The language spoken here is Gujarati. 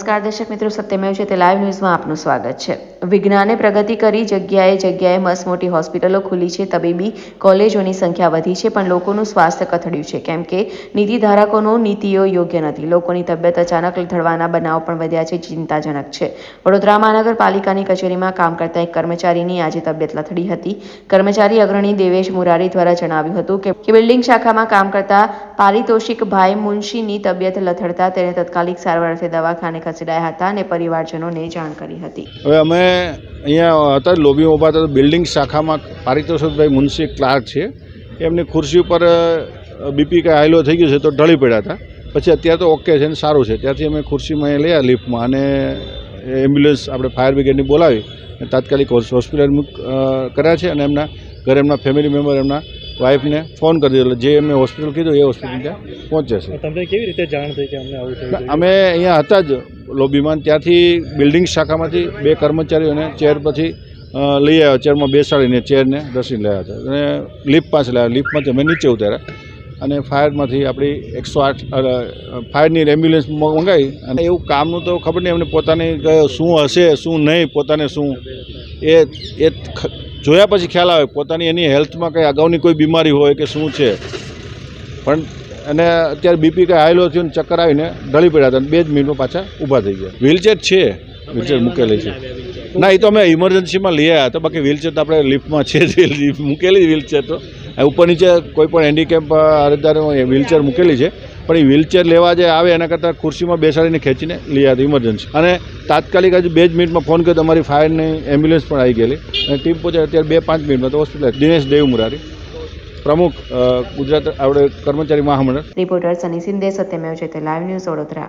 નમસ્કાર, દર્શક મિત્રો, સત્યમેવ છે તે લાઈવ ન્યૂઝમાં આપનું સ્વાગત છે. વિજ્ઞાને પ્રગતિ કરી, જગ્યાએ જગ્યાએ મસ્ત મોટી હોસ્પિટલો ખુલી છે, તબીબી કોલેજોની સંખ્યા વધી છે, પણ લોકોનું સ્વાસ્થ્ય કથળ્યું છે. કેમ કે નીતિ ધારકોનો નીતિઓ યોગ્ય નથી. લોકોની તબિયત અચાનક લથડવાના બનાવ પણ વધ્યા છે, ચિંતાજનક છે. વડોદરા મહાનગરપાલિકાની કચેરીમાં કામ કરતા એક કર્મચારીની આજે તબિયત લથડી હતી. કર્મચારી અગ્રણી દેવેશ મુરારી દ્વારા જણાવ્યું હતું કે બિલ્ડિંગ શાખામાં કામ કરતા પારિતોષિક ભાઈ મુનશીની તબિયત લથડતા તેને તત્કાલિક સારવાર અર્થે દવાખાને ખસેડાયા હતા અને પરિવારજનોને જાણ કરી હતી. હવે અમે અહીંયા હતા, લોબીમાં ઊભા હતા બિલ્ડિંગ શાખામાં પારિતોષિકભાઈ મુનશી ક્લાર્ક છે એમની ખુરશી ઉપર બીપી કાંઈ આયલો થઈ ગયું છે તો ઢળી પડ્યા હતા. પછી અત્યારે તો ઓકે છે ને સારું છે. ત્યાંથી અમે ખુરશીમાં એ લયા લિફ્ટમાં અને એમ્બ્યુલન્સ આપણે ફાયર બ્રિગેડની બોલાવી તાત્કાલિક હોસ્પિટલ કર્યા છે અને એમના ઘરે એમના ફેમિલી મેમ્બર એમના વાઈફને ફોન કરી દીધો. જે એમને હોસ્પિટલ કીધું એ હોસ્પિટલ ત્યાં પહોંચે છે. તમને કેવી રીતે જાણ થઈ કે અમને આવું અમે અહીંયા હતા જ લોબીમાં. ત્યાંથી બિલ્ડિંગ શાખામાંથી બે કર્મચારીઓને ચેર પછી લઈ આવ્યા. ચેરમાં બેસાડીને ચેરને રસીને આવ્યા હતા. અને લિફ્ટ પાસે લાવ્યા લિફ્ટમાંથી અમે નીચે ઉતાર્યા. અને ફાયરમાંથી આપણી એકસો આઠ ફાયરની એમ્બ્યુલન્સ મંગાવી. અને એવું કામનું તો ખબર નહીં એમને પોતાની શું હશે શું નહીં પોતાને શું એ એ જોયા પછી ખ્યાલ આવે પોતાની એની હેલ્થમાં કંઈ અગાઉની કોઈ બીમારી હોય કે શું છે. પણ અને અત્યારે બીપી કંઈ હાઈલો થયું ને ચક્કર આવીને ઢળી પડ્યા હતા બે જ મિનિટમાં પાછા ઊભા થઈ ગયા. વ્હીલચેર છે, વ્હીલચેર મૂકેલી છે. ના, એ તો અમે ઇમરજન્સીમાં લઈ આવ્યા હતા. બાકી વ્હીલચેર તો આપણે લિફ્ટમાં છે જ. મૂકેલી વ્હીલચેર તો. ઉપર નીચે કોઈ પણ હેન્ડીકેપ અરજદારો વ્હીલચેર મૂકેલી છે. પણ એ વ્હીલચેર લેવા જે આવે એના કરતાં ખુરશીમાં બેસાડીને ખેંચીને લઈ આવ્યા ઇમરજન્સી અને તાત્કાલિક હજુ બે જ મિનિટમાં ફોન કર્યો, તમારી ફાયરની એમ્બ્યુલન્સ પણ આવી ગયેલી. અને ટીમ પહોંચે અત્યારે બે પાંચ મિનિટમાં તો હોસ્પિટલ દિનેશ દેવ મુરારી પ્રમુખ ગુજરાત આપણે કર્મચારી મહામંડળ. રિપોર્ટર સની સિંધે, સત્યમેવ છે તે લાઈવ ન્યૂઝ વડોદરા.